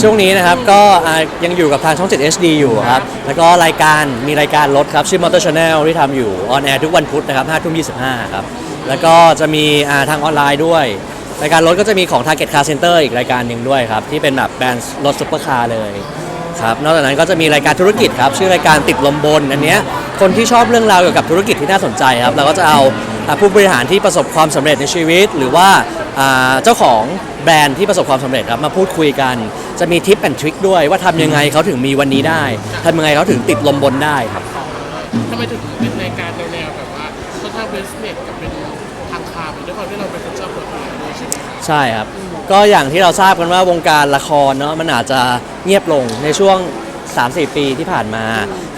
ช่วงนี้นะครับก็อ่ายังอยู่กับทางช่อง 7 HD อยู่ครับ แล้วก็รายการมีรายการรถครับ ชื่อ Motor Channel ที่ทำอยู่ออนแอร์ทุกวันพุธนะครับ5ทุ่ม25ครับ แล้วก็จะมีอ่าทางออนไลน์ด้วย รายการรถก็จะมีของ Target Car Center อีกรายการหนึ่งด้วยครับ ที่เป็นแบบแบรนด์รถซุปเปอร์คาร์เลยครับนอกจากนั้นก็จะมีรายการธุรกิจครับ ชื่อรายการติดลมบนอันเนี้ยคนที่ชอบเรื่องราวเกี่ยวกับธุรกิจที่น่าสนใจครับเราก็จะเอาอ่าผู้บริหารที่ประสบความสำเร็จในชีวิต หรือว่าอ่าเจ้าของแบรนด์ที่ประสบความสำเร็จครับมาพูดคุยกัน จะมีทิปแอนทริคด้วยว่าทำยังไงเขาถึงมีวันนี้ได้ทำยังไงเขาถึงติดลมบนได้ครับ ทำไมถึงเป็นรายการแนวๆแบบว่าค่อนข้างเบสเน็ตกับเป็นทางคาร์ไปด้วยความที่เราเป็นคนชอบรถอยู่แล้วด้วยใช่ไหมครับใช่ครับ ก็อย่างที่เราทราบกันว่าวงการละครเนาะมันอาจจะเงียบลงในช่วง 3-4 ปีที่ผ่านมา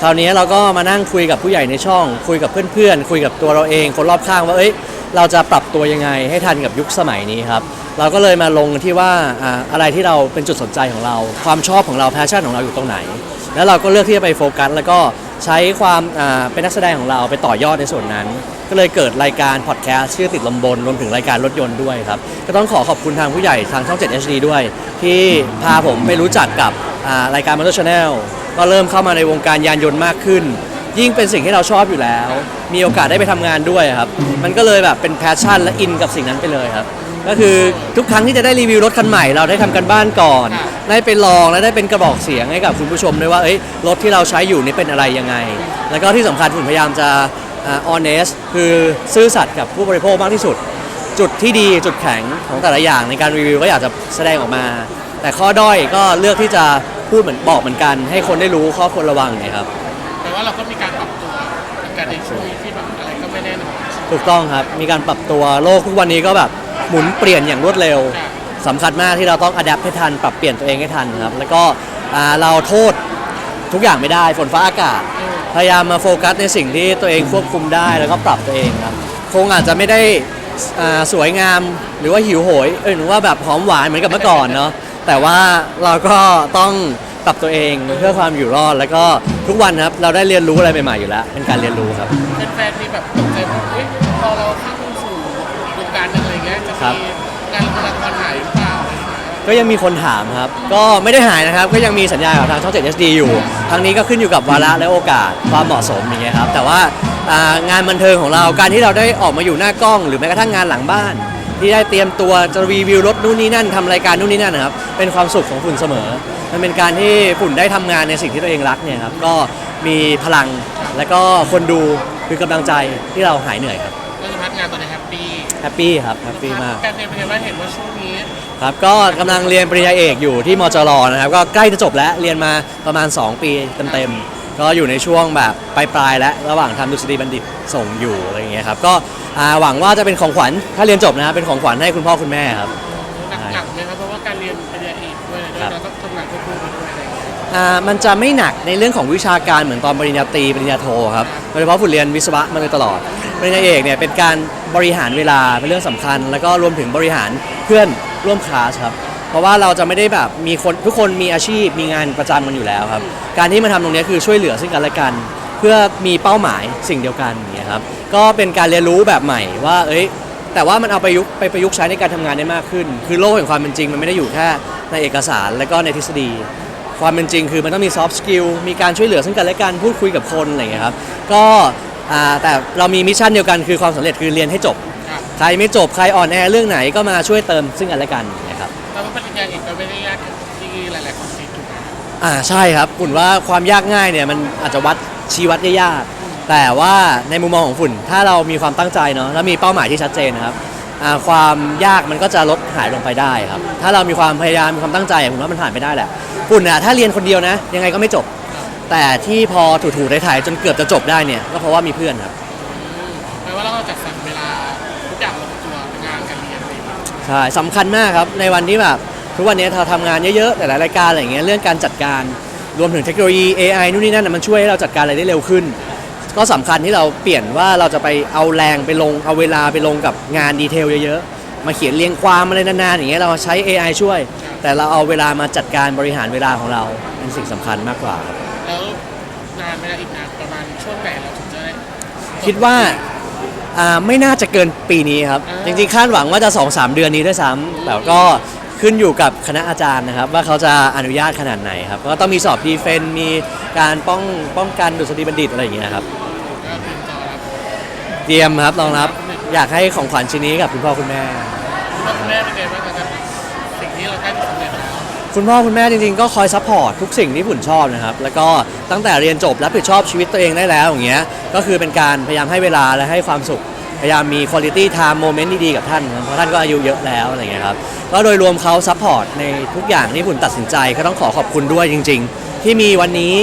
คราวนี้เราก็มานั่งคุยกับผู้ใหญ่ในช่อง คุยกับเพื่อนๆ คุยกับตัวเราเอง คนรอบข้างว่าเอ้ย เราจะปรับตัวยังไงให้ทันกับยุคสมัยนี้ครับ เราก็เลยมาลงที่ว่าอ่าอะไรที่เราเป็นจุดสนใจของเรา ความชอบของเราแพชชั่นของเราอยู่ตรงไหน แล้วเราก็เลือกที่จะไปโฟกัสแล้วก็ใช้ความอ่าเป็นนักแสดงของเราไปต่อยอดในส่วนนั้น ก็เลยเกิดรายการพอดแคสต์ชื่อติดลมบนรวมถึงรายการรถยนต์ด้วยครับ ก็ต้องขอขอบคุณทางผู้ใหญ่ทางช่อง 7 HD ด้วย ที่พาผมไปรู้จักกับอ่ารายการ Motor Channel ก็เริ่มเข้ามาในวงการยานยนต์มากขึ้น ยิ่งเป็นสิ่งที่เราชอบอยู่แล้ว มีโอกาสได้ไปทำงานด้วยครับ มันก็เลยแบบเป็นแพชชั่นและอินกับสิ่งนั้นไปเลยครับ ก็คือทุกครั้งที่จะได้รีวิวรถคันใหม่เราได้ทำกันบ้านก่อน ได้ไปลองและได้เป็นกระบอกเสียงให้กับคุณผู้ชมด้วยว่าเอ้ยรถที่เราใช้อยู่นี่เป็นอะไรยังไง แล้วก็ที่สำคัญผมพยายามจะอ honest คือซื่อสัตย์กับผู้บริโภคมากที่สุด จุดที่ดีจุดแข็งของแต่ละอย่างในการรีวิวก็อยากจะแสดงออกมา แต่ข้อด้อยก็เลือกที่จะพูดเหมือนบอกเหมือนกัน ให้คนได้รู้ข้อควรระวังไงครับแต่ ว่าเราก็มีการปรับตัวในการในช่วงที่แบบอะไรก็ไม่แน่นอน ถูกต้องครับ มีการปรับตัวโลกทุกวันนี้ก็แบบหมุนเปลี่ยนอย่างรวดเร็วสำคัญมากที่เราต้องอัดแอปให้ทัน ปรับเปลี่ยนตัวเองให้ทันครับ แล้วก็อ่าเราโทษทุกอย่างไม่ได้ฝนฟ้าอากาศ พยายามมาโฟกัสในสิ่งที่ตัวเองควบคุมได้แล้วก็ปรับตัวเองครับ คงอาจจะไม่ได้อ่าสวยงามหรือว่าหิวโหยเออหรือว่าแบบหอมหวานเหมือนกับเมื่อก่อนเนาะแต่ว่าเราก็ต้อง ปรับตัวเองเพื่อความอยู่รอด แล้วก็ทุกวันครับเราได้เรียนรู้อะไรใหม่ๆอยู่แล้ว เป็นการเรียนรู้ครับ แฟนๆมีแบบตกใจว่าเฮ้ยพอเราเข้าสู่วงการอะไรเงี้ยจะครับมีการละครหายหรือเปล่าอะไรอย่างเงี้ยก็ยังมีคนถามครับ ก็ไม่ได้หายนะครับ ก็ยังมีสัญญากับทางช่อง7 HD อยู่ ทางนี้ก็ขึ้นอยู่กับวาระและโอกาสความเหมาะสมอย่างเงี้ยครับ แต่ว่าอ่างานบันเทิงของเรา การที่เราได้ออกมาอยู่หน้ากล้อง หรือแม้กระทั่งงานหลังบ้าน ที่ได้เตรียมตัวจะรีวิวรถนู่นนี่นั่นทำรายการนู่นนี่นั่นนะครับเป็นความสุขของฝุ่นเสมอ มันเป็นการที่ฝุ่นได้ทำงานในสิ่งที่ตัวเองรักเนี่ยครับก็มีพลังและก็คนดูคือกำลังใจที่เราหายเหนื่อยครับก็จะพัฒงานตอนนี้แฮปปี้แฮปปี้ครับแฮปปี้มาก การเรียนเป็นยังไงบ้างเห็นว่าช่วงนี้ครับก็กำลังเรียนปริญญาเอกอยู่ที่มจรนะครับ ก็ใกล้จะจบแล้วเรียนมาประมาณ 2 ปีเต็มๆ ก็อยู่ในช่วงแบบปลายๆแล้วระหว่างทำดุษฎีบัณฑิตส่งอยู่อะไรอย่างเงี้ยครับก็อ่าหวังว่าจะเป็นของขวัญถ้าเรียนจบนะครับเป็นของขวัญให้คุณพ่อคุณแม่ครับ หนักๆไหมครับเพราะว่าการเรียนปริญญาเอกด้วยครับเราต้องทำงานควบคู่ไปด้วยอะไรอย่างเงี้ยอ่ามันจะไม่หนักในเรื่องของวิชาการเหมือนตอนปริญญาตรีปริญญาโทครับโดยเฉพาะฝุ่นเรียนวิศวะมาโดยตลอดปริญญาเอกเนี่ยเป็นการบริหารเวลาเป็นเรื่องสำคัญ แล้วก็รวมถึงบริหารเพื่อนร่วมคลาสครับ เพราะว่าเราจะไม่ได้แบบมีคนทุกคนมีอาชีพมีงานประจำกันอยู่แล้วครับ การที่มาทำตรงเนี้ยคือช่วยเหลือซึ่งกันและกัน เพื่อมีเป้าหมายสิ่งเดียวกันอย่างเงี้ยครับก็เป็นการเรียนรู้แบบใหม่ว่า เอ้ย แต่ว่ามันเอาไปยุกต์ไปประยุกต์ใช้ในการทำงานได้มากขึ้น คือโลกแห่งความเป็นจริงมันไม่ได้อยู่แค่ในเอกสารและก็ในทฤษฎี ความเป็นจริงคือมันต้องมีซอฟต์สกิลมีการช่วยเหลือซึ่งกันและกันพูดคุยกับคนอะไรอย่างเงี้ยครับก็อ่าแต่เรามีมิชชั่นเดียวกันคือความสำเร็จคือเรียนให้จบครับใครไม่จบใครอ่อนแอเรื่องไหนก็มาช่วยเติมซึ่งกันและกัน นะครับแต่ว่าปริญญาเอกก็ไม่ได้ยากอย่างที่หลายๆคนคิดถูกไหมอ่าใช่ครับฝุ่นว่าความยากง่ายเนี่ยมันอาจจะวัดชี้วัดได้ยาก แต่ว่าในมุมมองของฝุ่น ถ้าเรามีความตั้งใจเนาะแล้วมีเป้าหมายที่ชัดเจนนะครับอ่าความยากมันก็จะลดหายลงไปได้ครับ ถ้าเรามีความพยายามมีความตั้งใจผมว่ามันผ่านไปได้แหละฝุ่นอะถ้าเรียนคนเดียวนะ ยังไงก็ไม่จบ แต่ที่พอถูๆถ่ายๆจนเกือบจะจบได้เนี่ยก็เพราะว่ามีเพื่อนครับแปลว่าเราจัดสรรเวลาทุกอย่างลงตัวงานการเรียนอะไรอย่างเงี้ยใช่สำคัญมากครับในวันที่แบบ ทุกวันนี้เราทำงานเยอะๆ แต่หลายรายการอะไรอย่างเงี้ยเรื่องการจัดการรวมถึงเทคโนโลยี AI นู่นนี่นั่นนะมันช่วยให้เราจัดการอะไรได้เร็วขึ้น ก็สำคัญที่เราเปลี่ยนว่าเราจะไปเอาแรงไปลงเอาเวลาไปลงกับงานดีเทลเยอะๆ มาเขียนเรียงความอะไรนานๆอย่างเงี้ยเราใช้ AI ช่วย แต่เราเอาเวลามาจัดการบริหารเวลาของเราเป็นสิ่งสำคัญมากกว่าครับแล้วนานเวลาอีกนานประมาณช่วงไหนเราถึงจะได้ คิดว่าอ่าไม่น่าจะเกินปีนี้ครับอ่าจริงๆคาดหวังว่าจะ 2-3 เดือนนี้ด้วยซ้ำแต่ก็ ขึ้นอยู่กับคณะอาจารย์นะครับ ว่าเขาจะอนุญาตขนาดไหนครับก็ต้องมีสอบพีเฟนมีการป้องป้องกันดุษฎีบัณฑิตอะไรอย่างเงี้ยครับก็เตรียมตัวรับเตรียมครับรองรับอยากให้ของขวัญชิ้นนี้กับคุณพ่อคุณแม่คุณพ่อคุณแม่เป็นไงบ้างครับสิ่งที่เราใกล้จะสำเร็จแล้วคุณพ่อคุณแม่จริงๆก็คอยซัพพอร์ตทุกสิ่งที่ผุ่นชอบนะครับ แล้วก็ตั้งแต่เรียนจบรับผิดชอบชีวิตตัวเองได้แล้วอย่างเงี้ยก็คือเป็นการพยายามให้เวลาและให้ความสุข พยายามมีคุณ i t y time moment ดีๆกับท่านครับเพราะท่านก็อายุเยอะแล้วอะไรเงี้ยครับก็โดยรวมเขาซัพพอร์ตในทุกอย่างที่ผุ่นตัดสินใจก็ต้องขอขอบคุณด้วยจริง ๆ ที่มีวันนี้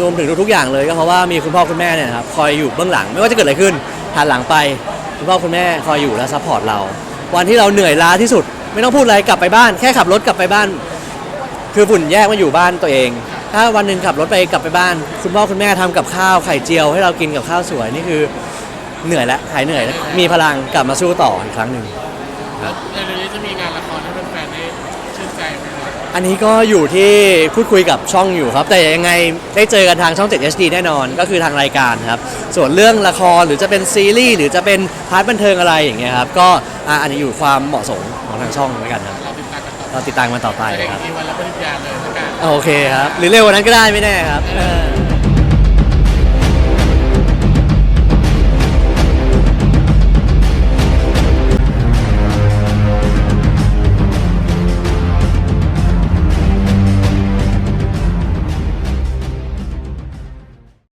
รวมถึงทุกๆอย่างเลยก็เพราะว่ามีคุณพ่อคุณแม่เนี่ยนะครับคอยอยู่เบื้องหลังไม่ว่าจะเกิดอะไรขึ้นหันหลังไปคุณพ่อคุณแม่คอยอยู่และซัพพอร์ตเรา วันที่เราเหนื่อยล้าที่สุด ไม่ต้องพูดอะไรกลับไปบ้าน แค่ขับรถกลับไปบ้าน คือฝุ่นแยกมาอยู่บ้านตัวเอง ถ้าวันหนึ่งขับรถไปกลับไปบ้าน คุณพ่อคุณแม่ทำกับข้าวไข่เจียว ให้เรากินกับข้าวสวยนี่คือ เหนื่อยแล้วหายเหนื่อยแล้วมีพลังกลับมาสู้ต่ออีกครั้งหนึ่ง แล้วในเรื่องนี้จะมีงานละครให้แฟนๆได้ชื่นใจไหมครับอันนี้ก็อยู่ที่พูดคุยกับช่องอยู่ครับ แต่ยังไงได้เจอกันทางช่อง 7 HD แน่นอนก็คือทางรายการครับ ส่วนเรื่องละครหรือจะเป็นซีรีส์หรือจะเป็นพาร์ทบันเทิงอะไรอย่างเงี้ยครับ ก็อะอันนี้อยู่ความเหมาะสมของทางช่องแล้วกันครับเราติดตามกันต่อเราติดตามมันต่อไปจะได้ครับ มีวันรับปริญญาเลยละกัน โอเคครับ หรือเร็วกว่านั้นก็ได้ไม่แน่ครับเออ